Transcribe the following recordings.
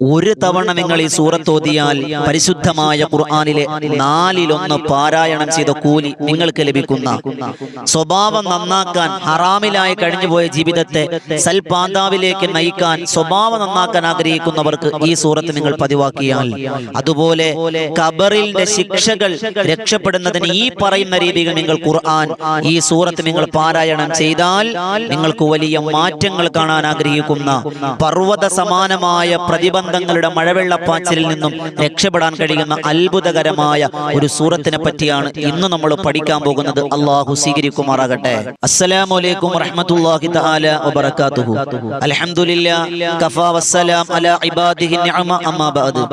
ഒരു തവണ നിങ്ങൾ ഈ സൂറത്തോതിയാൽ പരിശുദ്ധമായ ഖുർആാനിലെ നാലിലൊന്ന് പാരായണം ചെയ്ത കൂലി നിങ്ങൾക്ക് ലഭിക്കുന്ന സ്വഭാവം നന്നാക്കാൻ ഹറാമിലായി കഴിഞ്ഞുപോയ ജീവിതത്തെ സൽപാന്താവിലേക്ക് നയിക്കാൻ സ്വഭാവം നന്നാക്കാൻ ആഗ്രഹിക്കുന്നവർക്ക് ഈ സൂറത്ത് നിങ്ങൾ പതിവാക്കിയാൽ അതുപോലെ കബറിന്റെ ശിക്ഷകൾ രക്ഷപ്പെടുന്നതിന് ഈ പറയുന്ന രീതിയിൽ നിങ്ങൾ ഖുർആൻ ഈ സൂറത്ത് നിങ്ങൾ പാരായണം ചെയ്താൽ നിങ്ങൾക്ക് വലിയ മാറ്റങ്ങൾ കാണാൻ ആഗ്രഹിക്കുന്ന പർവത സമാനമായ പ്രതിബന്ധങ്ങളുടെ മഴവെള്ളപ്പാച്ചിലിൽ നിന്നും രക്ഷപ്പെടാൻ കഴിയുന്ന അത്ഭുതകരമായ ഒരു സൂറത്തിനെ പറ്റിയാണ് ഇന്ന് നമ്മൾ പഠിക്കാൻ പോകുന്നത്. അള്ളാഹു സ്വീകരിക്കുമാറാകട്ടെ. അസ്സലാമു അലൈക്കും വറഹ്മത്തുള്ളാഹി തആല വബറകാതുഹു. അൽഹംദുലില്ലാ കഫാ വസ്സലാം അലാ ഇബാദിഹി നിഅമ അമ്മാ ബഅദ്.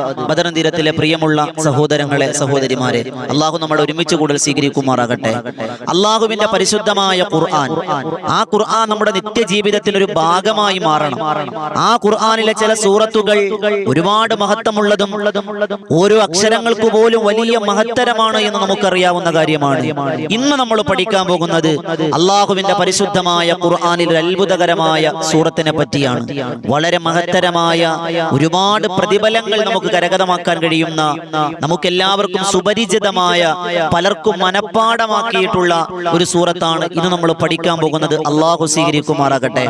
പ്രിയമുള്ള സഹോദരങ്ങളെ സഹോദരിമാരെ അള്ളാഹു നമ്മൾ ഒരുമിച്ച് കൂടുതൽ സ്വീകരിക്കുമാറാകട്ടെ. അള്ളാഹുവിന്റെ പരിശുദ്ധമായ ഖുർആൻ ആ ഖുർആൻ നമ്മുടെ നിത്യജീവിതത്തിൽ ഒരു ഭാഗമായി മാറണം. ആ ഖുർആനിലെ ചില സൂറത്തുകൾ ഒരുപാട് മഹത്വമുള്ളതും ഓരോ അക്ഷരങ്ങൾക്ക് പോലും വലിയ മഹത്തരമാണ് എന്ന് നമുക്കറിയാവുന്ന കാര്യമാണ്. ഇന്ന് നമ്മൾ പഠിക്കാൻ പോകുന്നത് അള്ളാഹുവിന്റെ പരിശുദ്ധമായ ഖുർആാനിൽ അത്ഭുതകരമായ സൂറത്തിനെ പറ്റിയാണ്. വളരെ മഹത്തരമായ ഒരുപാട് പ്രതിഫലങ്ങൾ നമുക്ക് കരകതമാക്കാൻ കഴിയുന്ന നമുക്കെല്ലാവർക്കും സുപരിചിതമായ പലർക്കും മനഃപ്പാടമാക്കിയിട്ടുള്ള ഒരു സൂറത്താണ് ഇന്ന് നമ്മൾ പഠിക്കാൻ പോകുന്നത്. അള്ളാഹു സ്വീകരിക്കുമാറാകട്ടെ.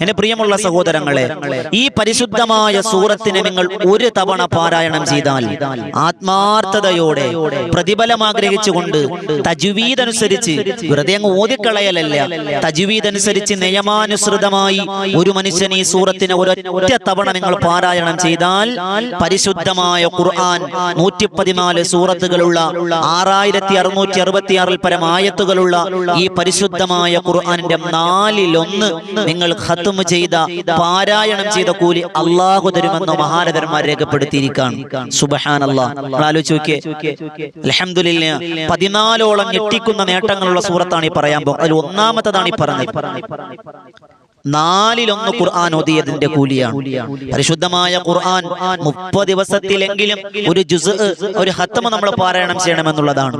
എന്റെ പ്രിയമുള്ള സഹോദരങ്ങളെ ഈ പരിശുദ്ധമായ സൂറത്തിനെ നിങ്ങൾ ഒരു തവണ പാരായണം ചെയ്താൽ ആത്മാർത്ഥതയോടെ പ്രതിഫലം ആഗ്രഹിച്ചുകൊണ്ട് തജുവീദ് അനുസരിച്ച് വെറുതെ അങ്ങ് ഓതിക്കളയലല്ല. തജുവീദ് അനുസരിച്ച് നിയമാനുസൃതമായി ഒരു മനുഷ്യൻ ഈ സൂറത്തിനെ ഒരൊറ്റ തവണ നിങ്ങൾ പാരായണം ചെയ്താൽ പരിശുദ്ധമായ ഖുർആൻ നൂറ്റി പതിനാല് സൂറത്തുകളുള്ള ആറായിരത്തി അറുന്നൂറ്റി അറുപത്തിയാറിൽ പരം ആയത്തുകളുള്ള ഈ പരിശുദ്ധമായ ഖുർആനിന്റെ നാലിലൊന്ന് നിങ്ങൾ ഖത്തും ചെയ്ത പാരായണം ചെയ്ത കൂലി അള്ളാഹു തരുമെന്ന് മഹാരഥന്മാർ നോക്കിയേ. അലഹമില്ല പതിനാലോളം ഞെട്ടിക്കുന്ന നേട്ടങ്ങളുള്ള സൂറത്താണ് ഈ പറയാൻ പോകുന്നത് അതിൽ ഒന്നാമത്തതാണ് ഈ പറഞ്ഞത്. നാലിലൊന്ന് ഖുർആൻ ഓതിയതിന്റെ കൂലിയാണ്. പരിശുദ്ധമായ ഖുർആൻ മുപ്പത് ദിവസത്തിലെങ്കിലും ഒരു ജുസ് ഒരു ഹത്തമ നമ്മൾ പാരായണം ചെയ്യണമെന്നുള്ളതാണ്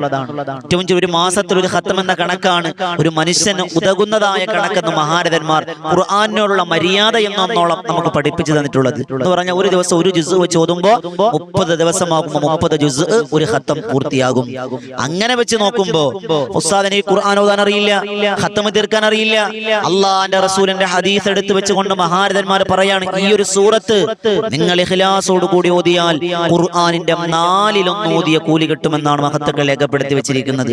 ഏറ്റവും ഒരു മാസത്തിൽ ഒരു ഹത്തം എന്ന കണക്കാണ് ഒരു മനുഷ്യന് ഉതകുന്നതായ കണക്കെന്ന് മഹാരഥന്മാർ ഖുർആാനോടുള്ള മര്യാദ എന്നോളം നമുക്ക് പഠിപ്പിച്ചു തന്നിട്ടുള്ളത്. എന്ന് പറഞ്ഞാൽ ഒരു ദിവസം ഒരു ജുസ് വെച്ച് ഓതുമ്പോ മുപ്പത് ദിവസമാകുമ്പോൾ മുപ്പത് ജുസ് ഒരു ഹത്തം പൂർത്തിയാകും. അങ്ങനെ വെച്ച് നോക്കുമ്പോ ഉസ്താദിനെ ഖുർആൻ ഓതാൻ അറിയില്ല. ഹത്തം തീർക്കാൻ അറിയില്ല. അള്ളാന്റെ റസൂലിന്റെ ഹദീസ് എടുത്തു വെച്ചുകൊണ്ട് മഹാരഥന്മാർ പറയാണ് ഈ ഒരു സൂറത്ത് നിങ്ങൾ ഇഖ്ലാസോട് കൂടി ഓതിയാൽ ഖുർആനിന്റെ നാലിലൊന്ന് ഓതിയ കൂലി കിട്ടുമെന്നാണ് മഹത്തുക്കൾ രേഖപ്പെടുത്തി വെച്ചിരിക്കുന്നത്.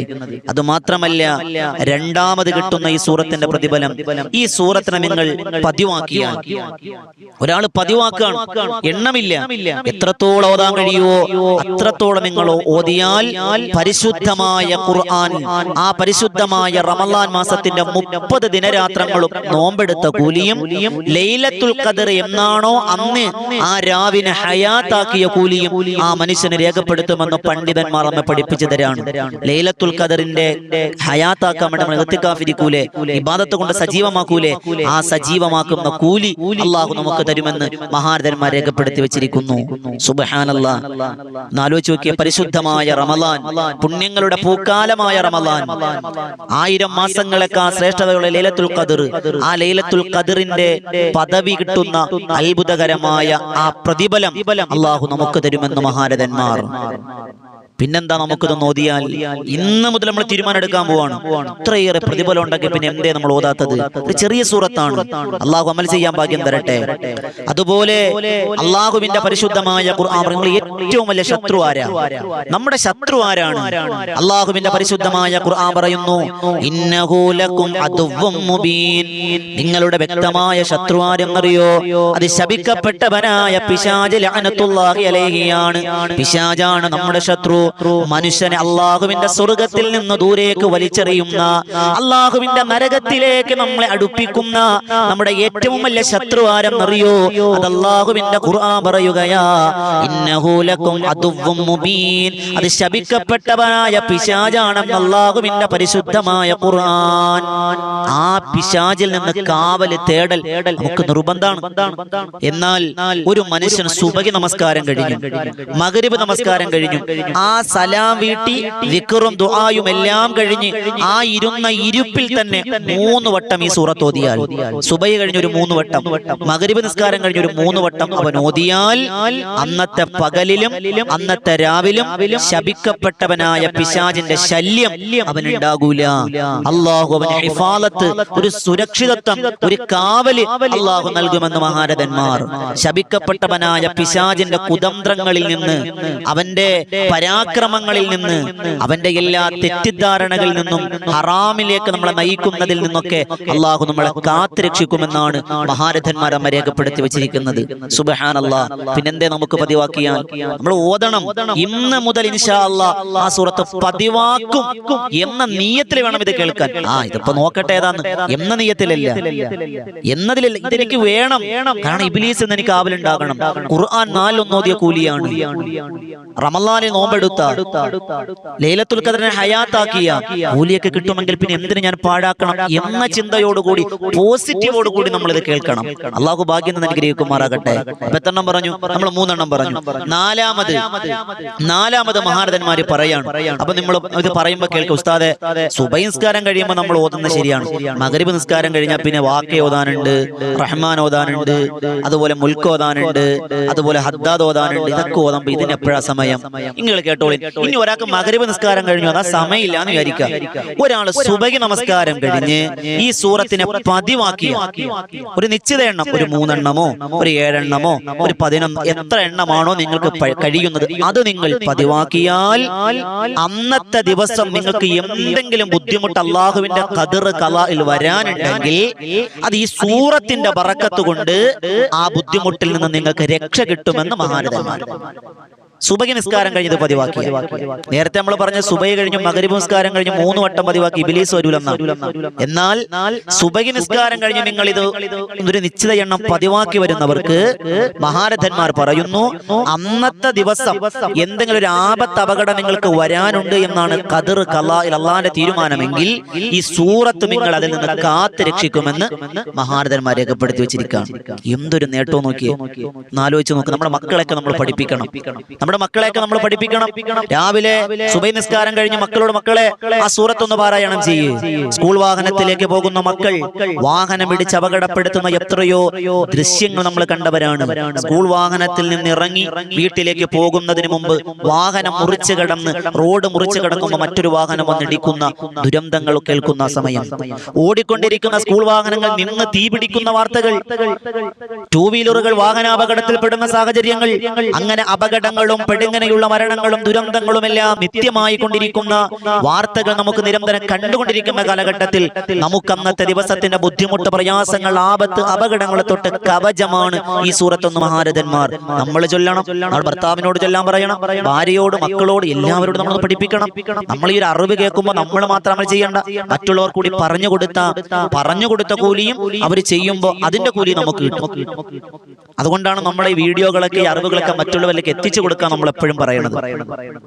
അത് മാത്രമല്ല രണ്ടാമത് കിട്ടുന്ന ഈ സൂറത്തിന്റെ പ്രതിഫലം ഈ സൂറത്തിനെ നിങ്ങൾ പതിവാക്കിയാൽ. ഒരാൾ പതിവാക്കാണ് എണ്ണമില്ല. എത്രത്തോളം ഓതാൻ കഴിയുമോ അത്രത്തോളം നിങ്ങൾ ഓതിയാൽ പരിശുദ്ധമായ ഖുർആൻ ആ പരിശുദ്ധമായ റമലാൻ മാസത്തിന്റെ മുപ്പത് ദിനരാത്രങ്ങളും നോമ്പെടുത്ത കൂലിയും ലൈലത്തുൽ ഖദർ എന്നാണോ അന്ന് ആ രാവിനെ ഹയാത്താക്കിയ കൂലിയും ആ മനുഷ്യനെ രേഖപ്പെടുത്തുമെന്ന് പണ്ഡിതന്മാർ നമ്മെ പഠിപ്പിച്ചു തരാണ് ലൈലത്തുൽ ഖദറിന്റെ ഹയാത്താക്കാൻ വേണ്ടി നമ്മൾ എത്തിക്കാഫിരിക്കൂലേ? ഇബാദത്ത് കൊണ്ട് സജീവമാക്കൂലേ? ആ സജീവമാക്കുന്ന കൂലി അള്ളാഹു നമുക്ക് തരുമെന്ന് മഹാരഥന്മാർ രേഖപ്പെടുത്തി വെച്ചിരിക്കുന്നു. സുബഹാനല്ല. ആലോചിച്ച് നോക്കിയ പരിശുദ്ധമായ റമലാൻ പുണ്യങ്ങളുടെ പൂക്കാലമായ റമലാൻ ആയിരം മാസങ്ങളെക്കാൾ ശ്രേഷ്ഠതയുള്ള ലൈലത്തുൽ ഖദർ. ആ ലൈലത്തുൽ ഖദറിന്റെ പദവി കിട്ടുന്ന അത്ഭുതകരമായ ആ പ്രതിഫലം അള്ളാഹു നമുക്ക് തരുമെന്ന് മഹാരഥന്മാർ. പിന്നെന്താ നമുക്കിത് നോദിയാൽ ഇന്ന് മുതൽ നമ്മൾ തീരുമാനം എടുക്കാൻ പോവാണ്. ഇത്രയേറെ പ്രതിഫലം ഉണ്ടെങ്കിൽ പിന്നെ എന്തേ നമ്മൾ ഓതാത്തത്? ഒരു ചെറിയ സൂറത്താണ്. അള്ളാഹു അമൽ ചെയ്യാൻ ഭാഗ്യം തരട്ടെ അതുപോലെ അള്ളാഹുവിന്റെ പരിശുദ്ധമായ ഖുർആൻ ഏറ്റവും വലിയ ശത്രു ആരാ നമ്മുടെ ശത്രു ആരാണ് അള്ളാഹുവിന്റെ പരിശുദ്ധമായ ഖുർആൻ പറയുന്നു നിങ്ങളുടെ വ്യക്തമായ ശത്രു ആരെന്നറിയോ അത് ശപിക്കപ്പെട്ടവനായ പിശാജ് അലൈഹിയാണ്. പിശാജാണ് നമ്മുടെ ശത്രു. മനുഷ്യനെ അള്ളാഹുവിന്റെ സ്വർഗത്തിൽ നിന്ന് ദൂരേക്ക് വലിച്ചെറിയുന്ന അള്ളാഹുവിന്റെ നരകത്തിലേക്ക് നമ്മളെ അടുപ്പിക്കുന്ന നമ്മുടെ ഏറ്റവും വലിയ ശത്രു അറിയോ അത് അള്ളാഹുവിന്റെ ഖുർആൻ പറയുകയാ മുബീൻ. അത് ശപിക്കപ്പെട്ടവനായ പിശാജാണെന്ന് അള്ളാഹുവിന്റെ പരിശുദ്ധമായ ഖുർആൻ. ആ പിശാജിൽ നിന്ന് കാവൽ തേടൽ നമുക്ക് നിർബന്ധമാണ്. എന്നാൽ ഒരു മനുഷ്യൻ സുബകി നമസ്കാരം കഴിഞ്ഞു മകരിബ് നമസ്കാരം കഴിഞ്ഞു സലാം വീട്ടി വിക്കറും ദുആയും എല്ലാം കഴിഞ്ഞ് ആ ഇരുന്ന ഇരുപ്പിൽ തന്നെ മൂന്ന് വട്ടം ഈ സൂറത്ത് ഓതിയാൽ. സുബൈ കഴിഞ്ഞ ഒരു മൂന്ന് വട്ടം. മകരിബ് നിസ്കാരം കഴിഞ്ഞ ഒരു മൂന്ന് വട്ടം അവൻ ഓതിയാൽ അന്നത്തെ പകലിലും അന്നത്തെ രാവിലും ശപിക്കപ്പെട്ടവനായ പിശാജിന്റെ ശല്യം അവൻ ഉണ്ടാകൂല. അള്ളാഹു അവൻ ഹിഫാലത്ത് ഒരു സുരക്ഷിതത്വം ഒരു കാവൽ അള്ളാഹു നൽകുമെന്ന് മഹാരഥന്മാർ. ശപിക്കപ്പെട്ടവനായ പിശാജിന്റെ കുതന്ത്രങ്ങളിൽ നിന്ന് അവന്റെ പരാക്രമങ്ങളിൽ നിന്ന് അവന്റെ എല്ലാ തെറ്റിദ്ധാരണകളിൽ നിന്നും ഹറാമിലേക്ക് നമ്മളെ നയിക്കുന്നതിൽ നിന്നൊക്കെ അള്ളാഹു നമ്മളെ കാത്തുരക്ഷിക്കുമെന്നാണ് മഹാരഥന്മാർ അമ്മ രേഖപ്പെടുത്തി വെച്ചിരിക്കുന്നത്. സുബഹാൻ അല്ലാ പിന്നെന്തേ നമുക്ക് പതിവാക്കിയാൽ? നമ്മൾ ഓതണം. ഇന്ന് മുതൽ ഇൻഷാ അല്ലാ ആ സൂറത്ത് പതിവാക്കും എന്ന നീയത്തിൽ വേണം ഇത് കേൾക്കാൻ. ആ ഇതിപ്പോ നോക്കട്ടെ ഏതാന്ന്? എന്ന നീയത്തിലല്ല. എന്നതിലല്ല ഇതെനിക്ക് വേണം. കാരണം ഇബിലീസ് എന്ന് എനിക്ക് ആവലുണ്ടാകണം. ഖുർആൻ നാലൊന്നോതിയ കൂലിയാണ്. റമലാനിൽ നോമ്പെടുത്ത ലൈലത്തുൽ ഖദറിനെ ഹയാത്താക്കിയ കൂലിയൊക്കെ കിട്ടുമെങ്കിൽ പിന്നെ എന്തിനു ഞാൻ പാഴാക്കണം എന്ന ചിന്തയോടുകൂടി പോസിറ്റീവോട് കൂടി നമ്മൾ ഇത് കേൾക്കണം. അള്ളാഹു ഭാഗ്യം എന്ന് അനുഗ്രഹിക്കുമാറാകട്ടെ. അപ്പൊ എത്രണ്ണം പറഞ്ഞു നമ്മൾ മൂന്നെണ്ണം പറഞ്ഞു. നാലാമത് നാലാമത് മഹാരഥന്മാര് പറയാണ്. അപ്പൊ നമ്മൾ ഇത് പറയുമ്പോ കേൾക്കും ഉസ്താദെ സുബൈ നിസ്കാരം കഴിയുമ്പോൾ നമ്മൾ ഓതുന്നത് ശരിയാണ്. മകരീബ് നിസ്കാരം കഴിഞ്ഞാൽ പിന്നെ വാക്ക് ഓതാനുണ്ട് റഹ്മാൻ ഓതാനുണ്ട് അതുപോലെ മുൽക്ക് ഓതാനുണ്ട് അതുപോലെ ഹദ്ദാദ് ഓതാനുണ്ട് ഇതൊക്കെ ഓതാൻ ഇതിന് എപ്പോഴാ സമയം? നിങ്ങൾ കേട്ടോളി. ഇനി ഒരാൾക്ക് മകരവ് നിസ്കാരം കഴിഞ്ഞു അതാ സമയമില്ല എന്ന് വിചാരിക്കാം ഒരാൾ സുബഹി നമസ്കാരം കഴിഞ്ഞ് ഈ സൂറത്തിനെ പതിവാക്കി. ഒരു നിശ്ചിത എണ്ണം ഒരു മൂന്നെണ്ണമോ ഒരു ഏഴെണ്ണമോ ഒരു പതിനൊന്ന് എത്ര എണ്ണമാണോ നിങ്ങൾക്ക് കഴിയുന്നത്? അത് നിങ്ങൾ പതിവാക്കിയാൽ അന്നത്തെ ദിവസം നിങ്ങൾക്ക് എന്തെങ്കിലും ബുദ്ധിമുട്ട് അള്ളാഹുവിന്റെ കതിർ കലയിൽ വരാനുണ്ടെങ്കിൽ അത് ഈ സൂറത്തിന്റെ പറക്കത്തുകൊണ്ട് ആ ബുദ്ധിമുട്ടിൽ നിന്ന് നിങ്ങൾക്ക് രക്ഷ കിട്ടുമെന്ന് മഹാരഥന്മാർ സുബഹി നിസ്കാരം കഴിഞ്ഞത് പതിവാക്കി. നേരത്തെ നമ്മൾ പറഞ്ഞ സുബഹി കഴിഞ്ഞു മകരിബ് നിസ്കാരം കഴിഞ്ഞു മൂന്ന് വട്ടം പതിവാക്കി. ഇബിലീസ് വരൂലെന്നാണ് എന്നാൽ സുബഹി നിസ്കാരം കഴിഞ്ഞ് നിങ്ങൾ ഇത് ഒരു നിശ്ചിത എണ്ണം പതിവാക്കി വരുന്നവർക്ക് മഹാരഥന്മാർ പറയുന്നു അന്നത്തെ ദിവസം എന്തെങ്കിലും ഒരു ആപത്ത് അപകടം നിങ്ങൾക്ക് വരാനുണ്ട് എന്നാണ് കതിർ കലാ അള്ളാന്റെ തീരുമാനമെങ്കിൽ ഈ സൂറത്ത് നിങ്ങൾ അതിൽ നിന്ന് കാത്ത് രക്ഷിക്കുമെന്ന് മഹാരഥന്മാർ രേഖപ്പെടുത്തി വെച്ചിരിക്കുകയാണ്. എന്തൊരു നേട്ടവും നോക്കിയേ. ആലോചിച്ച് നോക്ക്. നമ്മുടെ മക്കളെയൊക്കെ നമ്മൾ പഠിപ്പിക്കണം. നമ്മുടെ മക്കളെയൊക്കെ നമ്മൾ പഠിപ്പിക്കണം. രാവിലെ സുബൈ നിസ്കാരം കഴിഞ്ഞ് മക്കളോട് മക്കളെ ആ സൂറത്തൊന്ന് പാരായണം ചെയ്യേ. സ്കൂൾ വാഹനത്തിലേക്ക് പോകുന്ന മക്കൾ വാഹനം ഇടിച്ച് അപകടപ്പെടുത്തുന്ന എത്രയോ ദൃശ്യങ്ങൾ നമ്മൾ കണ്ടവരാണ്. സ്കൂൾ വാഹനത്തിൽ നിന്ന് ഇറങ്ങി വീട്ടിലേക്ക് പോകുന്നതിന് മുമ്പ് വാഹനം മുറിച്ച് കടന്ന് റോഡ് മുറിച്ച് കടക്കുമ്പോൾ മറ്റൊരു വാഹനം വന്നിടിക്കുന്ന ദുരന്തങ്ങൾ കേൾക്കുന്ന സമയം. ഓടിക്കൊണ്ടിരിക്കുന്ന സ്കൂൾ വാഹനങ്ങൾ നിന്ന് തീപിടിക്കുന്ന വാർത്തകൾ. ടൂ വീലറുകൾ വാഹനാപകടത്തിൽപ്പെടുന്ന സാഹചര്യങ്ങൾ. അങ്ങനെ അപകടങ്ങളും പെടുങ്ങനെയുള്ള മരണങ്ങളും ദുരന്തങ്ങളും എല്ലാം നിത്യമായി കൊണ്ടിരിക്കുന്ന വാർത്തകൾ നമുക്ക് നിരന്തരം കണ്ടുകൊണ്ടിരിക്കുന്ന കാലഘട്ടത്തിൽ നമുക്ക് അന്നത്തെ ദിവസത്തിന്റെ ബുദ്ധിമുട്ട് പ്രയാസങ്ങൾ ആപത്ത് അപകടങ്ങളെ തൊട്ട് കവചമാണ് ഈ സൂറത്തൊന്ന് മഹാരഥന്മാർ. നമ്മൾ ചൊല്ലണം ഭർത്താവിനോട് ചൊല്ലാൻ പറയണം ഭാര്യയോട് മക്കളോട് എല്ലാവരോടും നമ്മൾ പഠിപ്പിക്കണം. നമ്മൾ ഈ ഒരു അറിവ് കേൾക്കുമ്പോൾ നമ്മൾ മാത്രം നമ്മൾ ചെയ്യേണ്ട. മറ്റുള്ളവർ കൂടി പറഞ്ഞു കൊടുത്ത പറഞ്ഞു കൊടുത്ത കൂലിയും അവർ ചെയ്യുമ്പോൾ അതിന്റെ കൂലി നമുക്ക് കിട്ടും. അതുകൊണ്ടാണ് നമ്മളെ വീഡിയോകളൊക്കെ അറിവുകളൊക്കെ മറ്റുള്ളവരിലേക്ക് എത്തിച്ചു കൊടുക്കാൻ നമ്മൾ എപ്പോഴും പറയണത്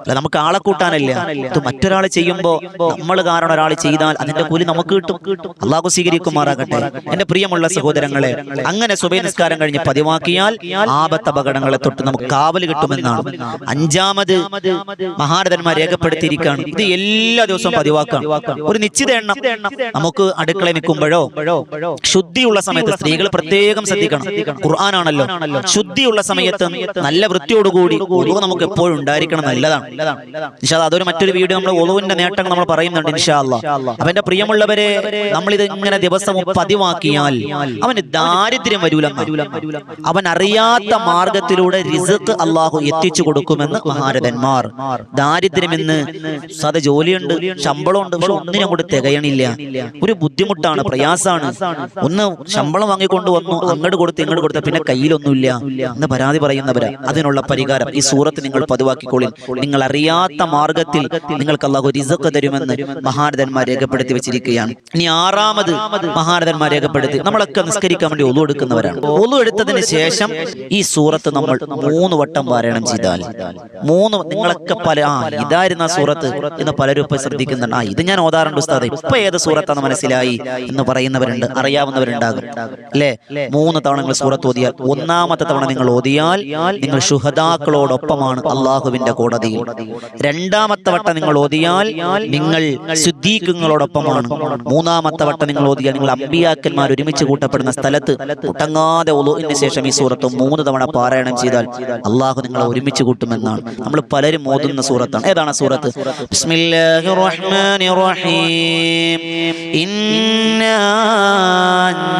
അല്ല നമുക്ക് ആളെ കൂട്ടാനല്ല. ഇത് മറ്റൊരാൾ ചെയ്യുമ്പോൾ നമ്മൾ കാരണം ഒരാൾ ചെയ്താൽ അതിന്റെ കൂലി നമുക്ക് കിട്ടും. അള്ളാഹു സ്വീകരിക്കുമാറാകട്ടെ. എന്റെ പ്രിയമുള്ള സഹോദരങ്ങളെ അങ്ങനെ സുബൈ നിസ്കാരം കഴിഞ്ഞ് പതിവാക്കിയാൽ ആപത്ത് അപകടങ്ങളെ തൊട്ട് നമുക്ക് കാവൽ കിട്ടുമെന്നാണ്. അഞ്ചാമത് മഹാരഥന്മാർ രേഖപ്പെടുത്തിയിരിക്കുകയാണ്. ഇത് എല്ലാ ദിവസവും പതിവാക്കാം ഒരു നിശ്ചിത എണ്ണം നമുക്ക് അടുക്കള നിൽക്കുമ്പോഴോ ശുദ്ധിയുള്ള സമയത്ത് സ്ത്രീകൾ പ്രത്യേകം ശ്രദ്ധിക്കണം. ഖുർആനാണല്ലോ. ശുദ്ധിയുള്ള സമയത്ത് നല്ല വൃത്തിയോടുകൂടി ഒതുവ് നമുക്ക് എപ്പോഴും ഉണ്ടായിരിക്കണം നല്ലതാണ്. ഇൻഷാ അതൊരു മറ്റൊരു വീഡിയോ നമ്മൾ ഒളിവിന്റെ നേട്ടങ്ങൾ നമ്മൾ പറയുന്നുണ്ട് ഇൻഷാ പ്രിയമുള്ളവരെ നമ്മൾ ഇത് ഇങ്ങനെ ദിവസം പതിവാക്കിയാൽ അവന് ദാരിദ്ര്യം വരൂല അവൻ അറിയാത്ത മാർഗത്തിലൂടെ റിസക്ക് അള്ളാഹു എത്തിച്ചു കൊടുക്കുമെന്ന് മഹാരഥന്മാർ. ദാരിദ്ര്യം എന്ന് സത ജോലിയുണ്ട് ശമ്പളമുണ്ട് പക്ഷെ ഒന്നിനും കൂടെ തികയണില്ല. ഒരു ബുദ്ധിമുട്ടാണ് പ്രയാസാണ്. ഒന്ന് ശമ്പളം വാങ്ങിക്കൊണ്ട് വന്നു അങ്ങോട്ട് കൊടുത്ത് ഇങ്ങോട്ട് കൊടുത്ത പിന്നെ കയ്യിലൊന്നുമില്ല എന്ന് പരാതി പറയുന്നവരാ. അതിനുള്ള പരിഹാരം ഈ സൂറത്ത് നിങ്ങൾ പതിവാക്കിക്കോളിൻ. നിങ്ങൾ അറിയാത്ത മാർഗത്തിൽ നിങ്ങൾക്ക് അള്ളാഹു റിസക്ക് തരുമെന്ന് മഹാരഥന്മാർ രേഖപ്പെടുത്തി വെച്ചിരിക്കുകയാണ്. ഇനി ആറാമത് മഹാരഥന്മാർ രേഖപ്പെടുത്തി. നമ്മളൊക്കെ നിസ്കരിക്കാൻ വേണ്ടി ഒതു എടുക്കുന്നവരാണ്. ഒതു എടുത്തതിന് ശേഷം ഈ സൂറത്ത് നമ്മൾ മൂന്ന് വട്ടം പാരായണം ചെയ്താൽ. മൂന്ന് നിങ്ങളൊക്കെ പല ആ ഇതായിരുന്നു സൂറത്ത് എന്ന് പലരും ഇപ്പൊ ശ്രദ്ധിക്കുന്നുണ്ട്. ആ ഇത് ഞാൻ ഓതാറുണ്ട് ഉസ്താദ്. ഇപ്പൊ ഏത് സൂറത്താന്ന് മനസ്സിലായി എന്ന് പറയുന്നവരുണ്ട് അറിയാവുന്നവരുണ്ടാകും. അല്ലേ? മൂന്ന് തവണ നിങ്ങൾ സൂറത്ത് ഓതിയാൽ ഒന്നാമത്തെ തവണ നിങ്ങൾ ഓതിയാൽ നിങ്ങൾ ശുഹദാക്കളോടൊപ്പം മലക്കുകളോടൊപ്പമാണ് അള്ളാഹുവിന്റെ കോടതിയിൽ. രണ്ടാമത്തെ വട്ടം നിങ്ങൾ ഓതിയാൽ നിങ്ങൾ ശുദ്ധീകങ്ങളോടൊപ്പമാണ് മൂന്നാമത്തെ വട്ടം നിങ്ങൾ ഓതിയാൽ നിങ്ങൾ അമ്പിയാക്കന്മാർ ഒരുമിച്ച് കൂട്ടപ്പെടുന്ന സ്ഥലത്ത് കുട്ടങ്ങാതെ ഒലുവിന് ശേഷം ഈ സൂറത്ത് മൂന്ന് തവണ പാരായണം ചെയ്താൽ അള്ളാഹു നിങ്ങളെ ഒരുമിച്ച് കൂട്ടുമെന്നാണ്. നമ്മൾ പലരും ഓതുന്ന സൂറത്താണ്. ഏതാണ് സൂറത്ത്? ബിസ്മില്ലാഹിർ റഹ്മാനിർ റഹീം.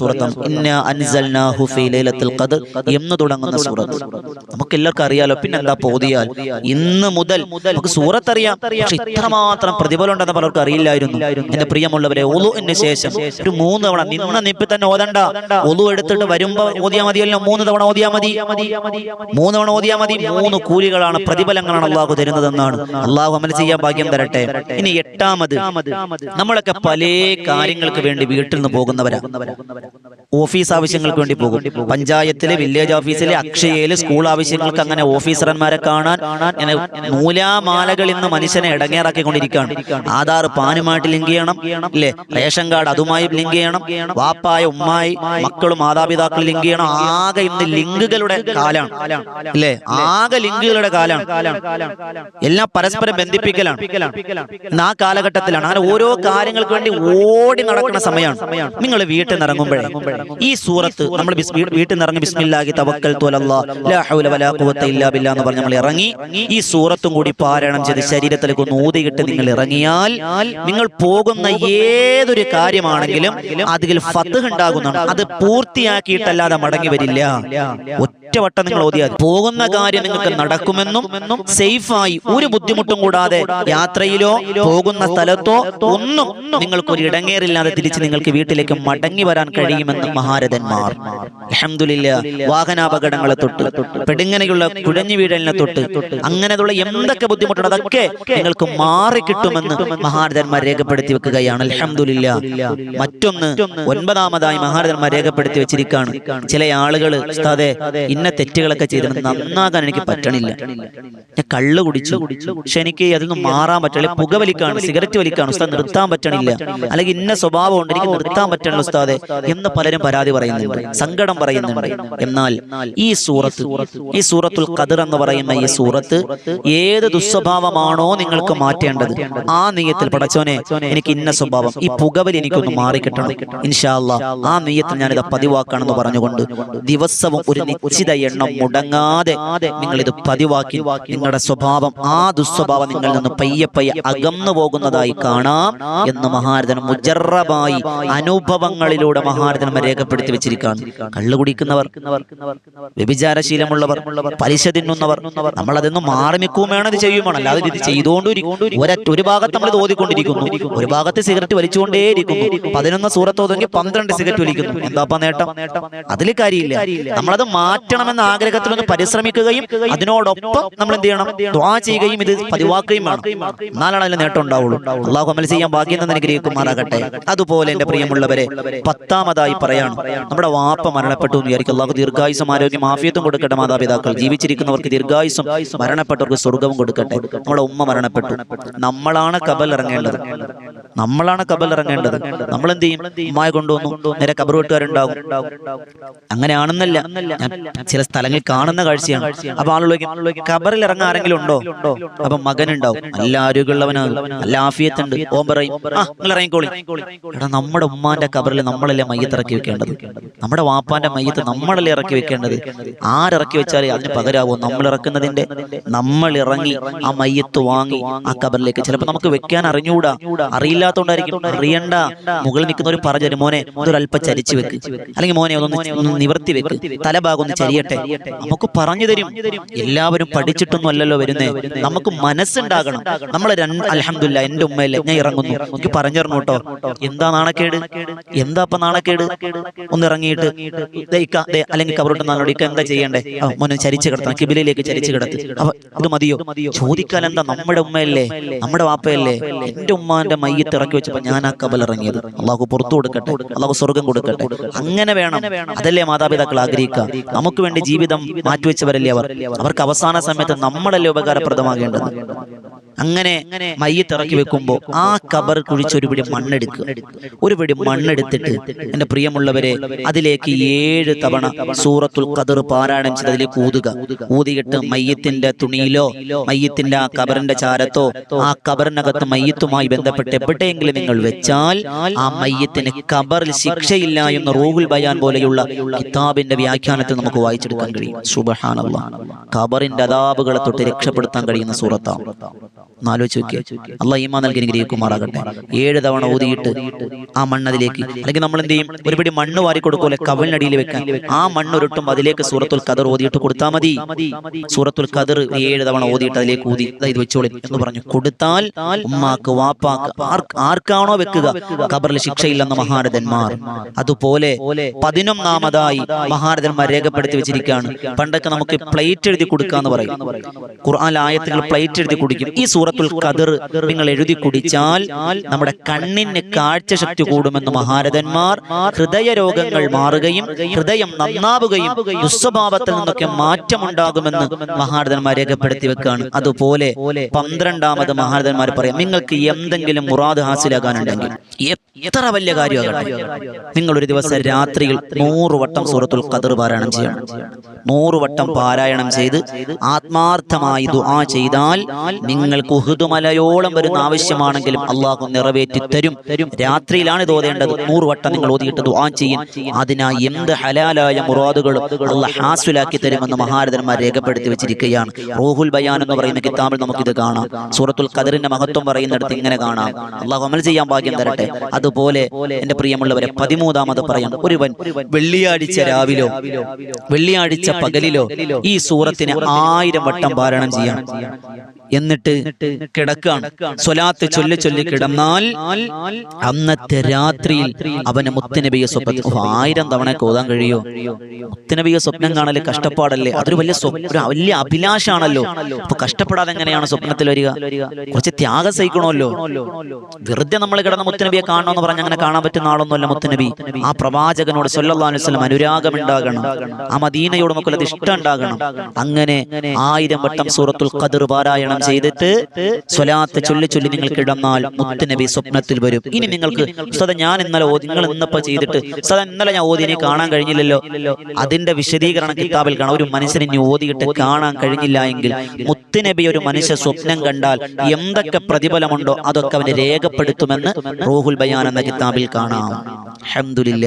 സൂറത്താണ് ഇന്ന അൻസൽനാഹു ഫീ ലൈലത്തുൽ ഖദർ എന്ന് തുടങ്ങുന്ന സൂറത്ത്. നമുക്ക് എല്ലാവർക്കും അറിയാലോ പിന്നെ എന്താ പോതിയാൽ? ഇന്ന് മുതൽ നമുക്ക് സൂറത്ത് അറിയാം പക്ഷെ ഇത്രമാത്രം പ്രതിഫലം ഉണ്ടെന്ന് പലർക്കും അറിയില്ലായിരുന്നു. എന്റെ പ്രിയമുള്ളവരെ ഒലുവിന് ശേഷം ഒരു മൂന്ന് തവണ നിന്ന നിപ്പിൽ തന്നെ ഓതണ്ട. ഒലു എടുത്തിട്ട് വരുമ്പോ ഓതിയാ മതിയല്ലോ മൂന്ന് തവണ ഓതിയാ മതി. മൂന്ന് തവണ ഓതിയാ മതി. മൂന്ന് കൂലികളാണ് പ്രതിഫലങ്ങളാണ് അള്ളാഹു തരുന്നതെന്നാണ്. അള്ളാഹു അമല ചെയ്യാൻ ഭാഗ്യം തരട്ടെ. ഇനി എട്ടാമത്. നമ്മളൊക്കെ പല കാര്യങ്ങൾക്ക് വേണ്ടി വീട്ടിൽ നിന്ന് പോകുന്നവരാ. ഓഫീസ് ആവശ്യങ്ങൾക്ക് വേണ്ടി പോകും. പഞ്ചായത്തിലെ വില്ലേജ് ഓഫീസിലെ അക്ഷയയിലെ സ്കൂൾ ആവശ്യങ്ങൾക്ക് അങ്ങനെ ഓഫീസർമാരെ കാണാൻ ഇങ്ങനെ നൂലാമാലകൾ ഇന്ന് മനുഷ്യനെ ഇടങ്ങേറാക്കിക്കൊണ്ടിരിക്കുകയാണ്. ആധാർ പാനുമായിട്ട് ലിങ്ക് ചെയ്യണം അല്ലേ റേഷൻ കാർഡ് അതുമായി ലിങ്ക് ചെയ്യണം വാപ്പായ ഉമ്മായി മക്കളും മാതാപിതാക്കളും ലിങ്ക് ചെയ്യണം. ആകെ ഇന്ന് ലിങ്കുകളുടെ കാലാണ് അല്ലേ ആകെ ലിങ്കുകളുടെ കാലാണ്. എല്ലാം പരസ്പരം ബന്ധിപ്പിക്കലാണ്. ഇന്ന് ആ കാലഘട്ടത്തിലാണ്. അങ്ങനെ ഓരോ കാര്യങ്ങൾക്ക് വേണ്ടി ഓടി നടക്കുന്ന സമയമാണ്. നിങ്ങൾ വീട്ടിൽ നിന്ന് ഇറങ്ങുമ്പോഴേ ഈ സൂറത്ത് നമ്മൾ വീട്ടിൽ നിന്ന് ഇറങ്ങി ബിസ്മില്ലാഹി തവക്കൽ ഇല്ലാ ബില്ലാ എന്ന് പറഞ്ഞ് നമ്മൾ ഇറങ്ങി. ഈ സൂറത്തും കൂടി പാരായണം ചെയ്ത് ശരീരത്തിലേക്ക് ഒന്ന് ഊതിയിട്ട് നിങ്ങൾ ഇറങ്ങിയാൽ നിങ്ങൾ പോകുന്ന ഏതൊരു കാര്യമാണെങ്കിലും അതിൽ ഫത്ത് ഉണ്ടാകുന്നതാണ്. അത് പൂർത്തിയാക്കിയിട്ടല്ലാതെ മടങ്ങി വരില്ല. ഒറ്റവട്ടം നിങ്ങൾ ഓതിയാൽ പോകുന്ന കാര്യം നിങ്ങൾക്ക് നടക്കുമെന്നും സേഫായി ഒരു ബുദ്ധിമുട്ടും കൂടാതെ യാത്രയിലോ പോകുന്ന സ്ഥലത്തോ ഒന്നും നിങ്ങൾക്ക് ഒരു ഇടങ്ങേറില്ലാതെ തിരിച്ച് നിങ്ങൾക്ക് വീട്ടിലേക്ക് മടങ്ങി വരാൻ കഴിയുമെന്ന് മഹാരഥന്മാർ. അഹമ്മദില്ല വാഹനാപകടങ്ങളെ തൊട്ട് പെടുങ്ങനെയുള്ള കുഴഞ്ഞു വീഴലിനെ തൊട്ട് അങ്ങനെയുള്ള എന്തൊക്കെ ബുദ്ധിമുട്ടുണ്ട് അതൊക്കെ നിങ്ങൾക്ക് മാറി കിട്ടുമെന്ന് മഹാരഥന്മാർ രേഖപ്പെടുത്തി വെക്കുകയാണ്. അൽഹംദുലില്ല മറ്റൊന്ന് ഒൻപതാമതായി മഹാരഥന്മാർ രേഖപ്പെടുത്തി വെച്ചിരിക്കുകയാണ് ചില ആളുകൾ ഉസ്താദെ ഇന്ന തെറ്റുകളൊക്കെ ചെയ്തിട്ട് നന്നാകാൻ എനിക്ക് പറ്റണില്ല. ഞാൻ കള്ള് കുടിച്ചു. പക്ഷെ എനിക്ക് അതിൽ നിന്ന് മാറാൻ പറ്റില്ല പുക വലിക്കാണ് സിഗരറ്റ് വലിക്കാണ്. ഉസ്താദ് നിർത്താൻ പറ്റണില്ല. അല്ലെങ്കിൽ ഇന്ന സ്വഭാവം ഉണ്ട്. എനിക്ക് നിർത്താൻ പറ്റണില്ല ഉസ്താദെ. എന്ന് പലരും പരാതി പറയുന്നുണ്ട്. സങ്കടം പറയുന്നുണ്ട്. എന്നാൽ ഈ സൂറത്ത് ഈ സൂറത്തുൽ ഖദർ എന്ന് പറയുന്ന ഈ സൂറത്ത് ഏത് ദുസ്വഭാവമാണോ നിങ്ങൾക്ക് മാറ്റേണ്ടത്? ആ നീയത്തിൽ പടച്ചോനെ എനിക്ക് ഇന്ന സ്വഭാവം ഈ പുകവൽ എനിക്കൊന്ന് മാറിക്കിട്ടണം. ഇൻഷാല്ല ആ നീയത്തിൽ ഞാനിത് പതിവാക്കാണെന്ന് പറഞ്ഞുകൊണ്ട് ദിവസവും ഒരു നിശ്ചിത എണ്ണം മുടങ്ങാതെ നിങ്ങൾ ഇത് പതിവാക്കി നിങ്ങളുടെ സ്വഭാവം ആ ദുസ്വഭാവം നിങ്ങളിൽ നിന്ന് പയ്യെ പയ്യെ അകന്നു പോകുന്നതായി കാണാം എന്ന് മഹാരഥൻ മുജറബായി അനുഭവങ്ങളിലൂടെ മഹാരഥൻ രേഖപ്പെടുത്തി വെച്ചിരിക്കുകയാണ് കള്ളു കുടിക്കുന്നവർ വ്യഭിചാരശീലമുള്ളവർ പലിശ തിന്നുന്നവർ നമ്മൾ അതൊന്നും മാറി നിൽക്കുകയും വേണം ഇത് ചെയ്യുമാണ് അല്ലാതെ ഇത് ചെയ്തുകൊണ്ടിരിക്കും. ഒരു ഭാഗത്ത് നമ്മൾ ഇത് ഓതിക്കൊണ്ടിരിക്കുന്നു. ഒരു ഭാഗത്ത് സിഗരറ്റ് വലിച്ചുകൊണ്ടേയിരിക്കുന്നു. പതിനൊന്ന് സൂറത്ത് ഓതെങ്കിൽ പന്ത്രണ്ട് സിഗരറ്റ് വലിക്കുന്നു. എന്താപ്പാ നേട്ടം? അതിൽ കാര്യമില്ല. നമ്മളത് മാറ്റണമെന്ന ആഗ്രഹത്തിൽ ഒന്ന് പരിശ്രമിക്കുകയും അതിനോടൊപ്പം നമ്മൾ എന്ത് ചെയ്യണം? ദ്വാ ചെയ്യുകയും ഇത് പതിവാക്കുകയും വേണം. എന്നാലാണ് അതിൽ നേട്ടം ഉണ്ടാവുള്ളൂ. അള്ളാഹു അമൽ ചെയ്യാൻ ബാക്കി എന്ന് അനുഗ്രഹിക്കുമാറാകട്ടെ. അതുപോലെ എന്റെ പ്രിയമുള്ളവരെ പത്താമതായി പറയാണ്. നമ്മുടെ വാപ്പ മരണപ്പെട്ടു എന്ന് വിചാരിക്കും. അള്ളാഹു ദീർഘായുസം ആരോഗ്യം ആഫിയത്തും കൊടുക്കട്ടെ മാതാപിതാക്കൾ. ജീവിച്ചിരിക്കുന്നവർക്ക് ദീർഘായുസം മരണപ്പെട്ടവർക്ക് സ്വർഗവും കൊടുക്കട്ടെ. നമ്മുടെ ഉമ്മ മരണപ്പെട്ടു. നമ്മളാണ് കബൽ ഇറങ്ങേണ്ടത് നമ്മളാണ് കബൽ ഇറങ്ങേണ്ടത്. നമ്മൾ എന്ത് ചെയ്യും? ഉമ്മായ കൊണ്ടുവന്നു. നേരെ കബർ വെട്ടുകാരുണ്ടാകും അങ്ങനെയാണെന്നല്ല. ഞാൻ ചില സ്ഥലങ്ങളിൽ കാണുന്ന കാഴ്ചയാണ്. അപ്പൊ ആളുകളൊക്കെ കബറിൽ ഇറങ്ങാൻ ആരെങ്കിലും ഉണ്ടോ? അപ്പൊ മകനുണ്ടാവും. നല്ല ആരോഗ്യമുള്ളവനാകും നല്ല ആഫിയത്തുണ്ട്. ഓം പറയും ആ നിങ്ങൾ ഇറങ്ങിക്കോളി. എടാ നമ്മുടെ ഉമ്മാന്റെ കബറിൽ നമ്മളല്ലേ മയ്യത്ത് ഇറക്കി വെക്കേണ്ടത്? നമ്മുടെ വാപ്പാന്റെ മയ്യത്ത് നമ്മളല്ലേ ഇറക്കി വെക്കേണ്ടത്? ആരിറക്കി വെച്ചാലേ അതിന് പകരാവോ? നമ്മൾ ഇറക്കുന്നതിന്റെ നമ്മൾ ഇറങ്ങി ആ മയ്യത്ത് വാങ്ങി ആ കബറിലേക്ക്. ചിലപ്പോൾ നമുക്ക് വെക്കാൻ അറിഞ്ഞുകൂടാ അറിയില്ല അറിയില്ലാത്തോണ്ടായിരിക്കും അറിയണ്ട. മുകളിൽ നിൽക്കുന്നവർ പറഞ്ഞു തരും മോനെ അല്പം ചരിച്ചു വെക്ക്. അല്ലെങ്കിൽ മോനെ ഒന്ന് നിവർത്തി വെക്ക്. തലഭാഗം ഒന്ന് ചരിയട്ടെ. നമുക്ക് പറഞ്ഞു തരും. എല്ലാവരും പഠിച്ചിട്ടൊന്നും അല്ലല്ലോ വരുന്നേ. നമുക്ക് മനസ്സുണ്ടാകണം. നമ്മൾ അലഹമില്ല എന്റെ ഉമ്മയല്ലേ ഞാൻ ഇറങ്ങുന്നു. എനിക്ക് പറഞ്ഞു തരണം കേട്ടോ എന്താ നാണക്കേട്? എന്താ അപ്പൊ നാണക്കേട്? ഒന്ന് ഇറങ്ങിയിട്ട് അല്ലെങ്കിൽ കവറോട്ട് നാളോട് ഇക്ക എന്താ ചെയ്യണ്ടേ? മോനെ ചരിച്ചു കിടത്തണം. കിബിലയിലേക്ക് ചരിച്ചു കിടത്ത്. അപ്പൊ ഇത് മതിയോ? ചോദിക്കാൻ എന്താ നമ്മുടെ ഉമ്മയല്ലേ നമ്മുടെ വാപ്പയല്ലേ? എന്റെ ഉമ്മാന്റെ മയ്യത്ത് ഇറക്കി വെച്ചപ്പോ ഞാൻ ആ കബൽ ഇറങ്ങിയത് അള്ളാഹു പുറത്തു കൊടുക്കട്ടെ. അള്ളാഹു സ്വർഗം കൊടുക്കട്ടെ. അങ്ങനെ വേണം. അതല്ലേ മാതാപിതാക്കൾ ആഗ്രഹിക്കുക? നമുക്ക് വേണ്ടി ജീവിതം മാറ്റിവെച്ചവരല്ലേ അവർ? അവർക്ക് അവസാന സമയത്ത് നമ്മളല്ലേ ഉപകാരപ്രദമാകേണ്ടത്? അങ്ങനെ മയ്യത്ത് ഇറക്കി വെക്കുമ്പോൾ ആ കബർ കുഴിച്ച് ഒരു പിടി മണ്ണെടുക്കുക ഒരു പിടി മണ്ണെടുത്തിട്ട് എന്റെ പ്രിയമുള്ളവരെ അതിലേക്ക് ഏഴ് തവണ സൂറത്തുൽ ഖദർ പാരായണം ചെയ്ത് അതിലേക്ക് ഊതുക. ഊതിയിട്ട് മയ്യത്തിന്റെ തുണിയിലോ മയ്യത്തിന്റെ ആ കബറിന്റെ ചാരത്തോ ആ കബറിനകത്ത് മയ്യത്തുമായി ബന്ധപ്പെട്ട് എവിടെയെങ്കിലും നിങ്ങൾ വെച്ചാൽ ആ മയ്യത്തിന് കബറിൽ ശിക്ഷയില്ല എന്ന റൂഹുൽ ബയാൻ പോലെയുള്ള കിതാബിന്റെ വ്യാഖ്യാനത്തിൽ നമുക്ക് വായിച്ചെടുക്കാൻ കഴിയും. സുബഹാനുള്ള കബറിന്റെ അതാപുകളെ തൊട്ട് രക്ഷപ്പെടുത്താൻ കഴിയുന്ന സൂറത്താണ് എന്നാലോചിച്ച് നോക്കിയ. അല്ല ഈമാ നൽകി അനുഗ്രഹിക്കുമാറാകട്ടെ. ഏഴ് തവണ ഊതിയിട്ട് ആ മണ്ണതിലേക്ക് അല്ലെങ്കിൽ നമ്മൾ എന്ത് ചെയ്യും ഒരുപടി മണ്ണ് വാരി കൊടുക്കൂലെ കവലിനടിയിൽ വെക്കാൻ. ആ മണ്ണ് ഉരുട്ടും അതിലേക്ക് സൂറത്തുൽ കദർ ഓതിയിട്ട് കൊടുത്താൽ മതി. സൂറത്തുൽ കദർ ഏഴ് തവണ ഓതിയിട്ട് അതിലേക്ക് ഊതി. ഇത് വെച്ചോളി എന്ന് പറഞ്ഞു. കൊടുത്താൽ ഉമ്മാക്ക് വാപ്പാക്ക് ആർക്കാണോ വെക്കുക? കബറിൽ ശിക്ഷയില്ലെന്ന മഹാരഥന്മാർ. അതുപോലെ പതിനൊന്നാമതായി മഹാരഥന്മാർ രേഖപ്പെടുത്തി വെച്ചിരിക്കുകയാണ്. പണ്ടൊക്കെ നമുക്ക് പ്ലേറ്റ് എഴുതി കൊടുക്കാന്ന് പറയും. ഖുർആൻ ആയത്തുകൾ പ്ലേറ്റ് എഴുതി കുടിക്കും. ഈ സൂറത്തുൽ ഖദർ നിങ്ങൾ എഴുതി കുടിച്ചാൽ നമ്മുടെ കണ്ണിന് കാഴ്ച ശക്തി കൂടുമെന്ന് മഹാരഥന്മാർ ഹൃദയ രോഗങ്ങൾ മാറുകയും ഹൃദയം നന്നാവുകയും ദുസ്വഭാവത്തിൽ നിന്നൊക്കെ മാറ്റമുണ്ടാകുമെന്ന് മഹാരഥന്മാർ രേഖപ്പെടുത്തി വെക്കുകയാണ്. അതുപോലെ പന്ത്രണ്ടാമത് മഹാരഥന്മാർ പറയാം നിങ്ങൾക്ക് എന്തെങ്കിലും മുറാദ് ഹാസിലാകാനുണ്ടെങ്കിൽ എത്ര വലിയ കാര്യമാകട്ടെ നിങ്ങൾ ഒരു ദിവസം രാത്രിയിൽ നൂറ് വട്ടം സൂറത്തുൽ ഖദർ പാരായണം ചെയ്യണം. നൂറ് വട്ടം പാരായണം ചെയ്ത് ആത്മാർത്ഥമായി ദുആ ചെയ്താൽ നിങ്ങൾക്ക് ഉഹുദുമലയോളം വരുന്ന ആവശ്യമാണെങ്കിലും അള്ളാഹു നിറവേറ്റി തരും. രാത്രിയിലാണ് ഇത് ഓതേണ്ടത്. നൂറ് വട്ടം നിങ്ങൾ ഓതിയിട്ട് ദുആ ചെയ്യും. അതിനായി എന്ത് ഹലാലായ മുറാദുകളും അള്ളാഹ് ഹാസുലാക്കി തരുമെന്ന് മഹാരഥന്മാർ രേഖപ്പെടുത്തി വെച്ചിരിക്കുകയാണ്. റൂഹുൽ ബയാൻ എന്ന് പറയുന്ന കിതാബിൽ നമുക്കിത് കാണാം. സൂറത്തുൽ ഖദറിന്റെ മഹത്വം പറയുന്നിടത്ത് ഇങ്ങനെ കാണാം. അള്ളാഹു അമൽ ചെയ്യാൻ ഭാഗ്യം തരട്ടെ. അതുപോലെ എന്റെ പ്രിയമുള്ളവരെ പതിമൂന്നാമത് പറയാം. ഒരുവൻ വെള്ളിയാഴ്ച രാവിലോ വെള്ളിയാഴ്ച പകലിലോ ഈ സൂറത്തിന് ആയിരം വട്ടം പാരായണം ചെയ്യണം. എന്നിട്ട് കിടക്കാണ്. സ്വലാത്ത് ചൊല്ലി ചൊല്ലി കിടന്നാൽ അന്നത്തെ രാത്രിയിൽ അവന് മുത്തുനബിയെ സ്വപ്നം ആയിരം തവണ ഓതാൻ കഴിയോ? മുത്തുനബിയെ സ്വപ്നം കാണൽ കഷ്ടപ്പാടല്ലേ? അതൊരു വലിയ വലിയ അഭിലാഷാണല്ലോ. അപ്പൊ കഷ്ടപ്പെടാതെ എങ്ങനെയാണ് സ്വപ്നത്തിൽ വരിക? കുറച്ച് ത്യാഗം സഹിക്കണമല്ലോ. വെറുതെ നമ്മൾ കിടന്ന മുത്തനബിയെ കാണണമെന്ന് പറഞ്ഞ് അങ്ങനെ കാണാൻ പറ്റുന്ന ആളൊന്നുമല്ല മുത്തനബി. ആ പ്രവാചകനോട് സല്ലല്ലാഹു അലൈഹി വസല്ലം അനുരാഗം ഉണ്ടാകണം. ആ മദീനയോട് നമുക്കുള്ളത് ഇഷ്ടം ഉണ്ടാകണം. അങ്ങനെ ആയിരം വട്ടം സൂറത്തുൽ ഖദർ പാരായണം ചെയ്തിട്ട് സ്വലാത്ത് ചൊല്ലി ചൊല്ലി നിങ്ങൾ കിടന്നാൽ മുത്തുനബി സ്വപ്നത്തിൽ വരും. ഇനി നിങ്ങൾക്ക് ഉസ്താദ് ഞാൻ ഇന്നലെ ഓതി നിങ്ങൾ ഇന്നപ്പോ ചെയ്തിട്ട് ഉസ്താദ് ഇന്നലെ ഞാൻ ഓതി ഇനി കാണാൻ കഴിഞ്ഞില്ലല്ലോ. അതിന്റെ വിശദീകരണം കിതാബിൽ കാണാം. ഒരു മനുഷ്യനെ ഇനി ഓതിയിട്ട് കാണാൻ കഴിഞ്ഞില്ല എങ്കിൽ മുത്തുനബി ഒരു മനുഷ്യ സ്വപ്നം കണ്ടാൽ എന്തൊക്കെ പ്രതിഫലമുണ്ടോ അതൊക്കെ അവന് രേഖപ്പെടുത്തുമെന്ന് റൂഹുൽ ബയാൻ എന്ന കിതാബിൽ കാണാം. അൽഹംദുലില്ല.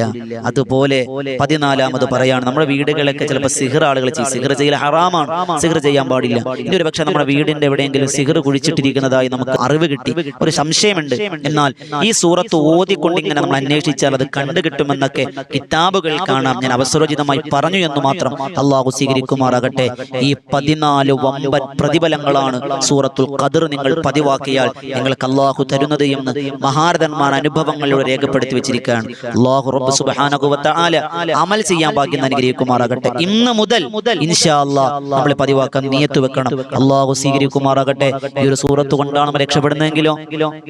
അതുപോലെ പതിനാലാമത് പറയാണ്. നമ്മുടെ വീടുകളൊക്കെ ചിലപ്പോൾ സിഹർ ആളുകൾ ചെയ്യും. സിഹർ ചെയ്യൽ ഹറാമാണ്. സിഹർ ചെയ്യാൻ പാടില്ല. ഇനി ഒരു പക്ഷെ നമ്മുടെ വീടിന്റെ എവിടെയെങ്കിലും സിഹർ കുഴിച്ചിട്ടിരിക്കുന്നതായി നമുക്ക് അറിവ് കിട്ടി. ഒരു സംശയമുണ്ട്. എന്നാൽ ഈ സൂറത്ത് ഓതിക്കൊണ്ട് ഇങ്ങനെ നമ്മൾ അന്വേഷിച്ചാൽ അത് കണ്ടു കിട്ടുമെന്നൊക്കെ കിതാബുകൾ കാണാം. ഞാൻ അവസരോചിതമായി പറഞ്ഞു എന്ന് മാത്രം അള്ളാഹു സ്വീകരിക്കുമാറാകട്ടെ. ഈ പതിനാല് വമ്പൻ പ്രതിഫലങ്ങളാണ് സൂറത്തുൽ ഖദർ നിങ്ങൾ പതിവാക്കിയാൽ നിങ്ങൾക്ക് അള്ളാഹു തരുന്നത് എന്ന് മഹാരഥന്മാർ അനുഭവങ്ങളിലൂടെ രേഖപ്പെടുത്തി വെച്ചിരിക്കുകയാണ്. അള്ളാഹു റബ്ബ് സുബാനകുവത്ത ആല അമൽ ചെയ്യാൻ ഭാഗ്യം അനുഗ്രഹിക്കുമാറാകട്ടെ ഇന്ന് മുതൽ ഇൻഷാ അള്ളാഹ് നമ്മൾ പതിവാക്കാൻ നീയത്ത് വെക്കണം. അള്ളാഹു സ്വീകരിക്കുമാറാകട്ടെ. ഈ ഒരു സൂറത്ത് കൊണ്ടാണ് നമ്മൾ രക്ഷപ്പെടുന്നതെങ്കിലോ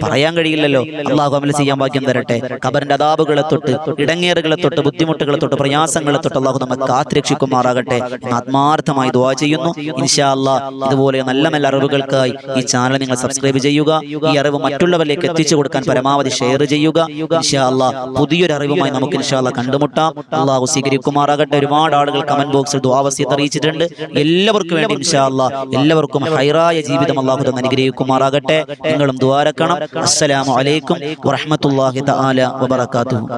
പറയാൻ കഴിയില്ലല്ലോ. അള്ളാഹു അമൽ ചെയ്യാൻ ഭാഗ്യം തരട്ടെ. കബറിന്റെ അതാപുകളെ തൊട്ട് ഇടങ്ങേറുകളെ തൊട്ട് ബുദ്ധിമുട്ടുകളെ തൊട്ട് പ്രയാസങ്ങളെ തൊട്ട് അള്ളാഹു നമ്മെ കാത്തുരക്ഷിക്കുമാറാകട്ടെ. ആത്മാർത്ഥമായി ദുവാ ചെയ്യുന്നു. ഇൻഷാ അല്ലാ ഇതുപോലെ നല്ല നല്ല അറിവുകൾക്കായി ഈ ചാനൽ നിങ്ങൾ സബ്സ്ക്രൈബ് ചെയ്യുക. ഈ അറിവ് മറ്റുള്ളവരിലേക്ക് എത്തിച്ചു കൊടുക്കാൻ പരമാവധി ഷെയർ ചെയ്യുക. ഇൻഷാ അല്ലാ പുതിയൊരു അറിവുമായി നമുക്ക് ഇൻഷാ അല്ലാ കണ്ടുമുട്ടാം. അള്ളാഹു സ്വീകരിക്കുമാറാകട്ടെ. ഒരുപാട് ആളുകൾ കമന്റ് ബോക്സിൽ ദുആവസ്യത്ത് അറിയിച്ചിട്ടുണ്ട്. എല്ലാവർക്കും വേണ്ടി ഇൻഷാ അല്ലാ എല്ലാവർക്കും ഹൈറായ ജീവിതം അള്ളാഹു തന്നെ അനുഗ്രഹിക്കുമാറാകട്ടെ. നിങ്ങളും ദ്വാരക്കണം. അസ്സലാമു അലൈക്കും വറഹ്മത്തുള്ളാഹി തആല വബറകാതുഹു.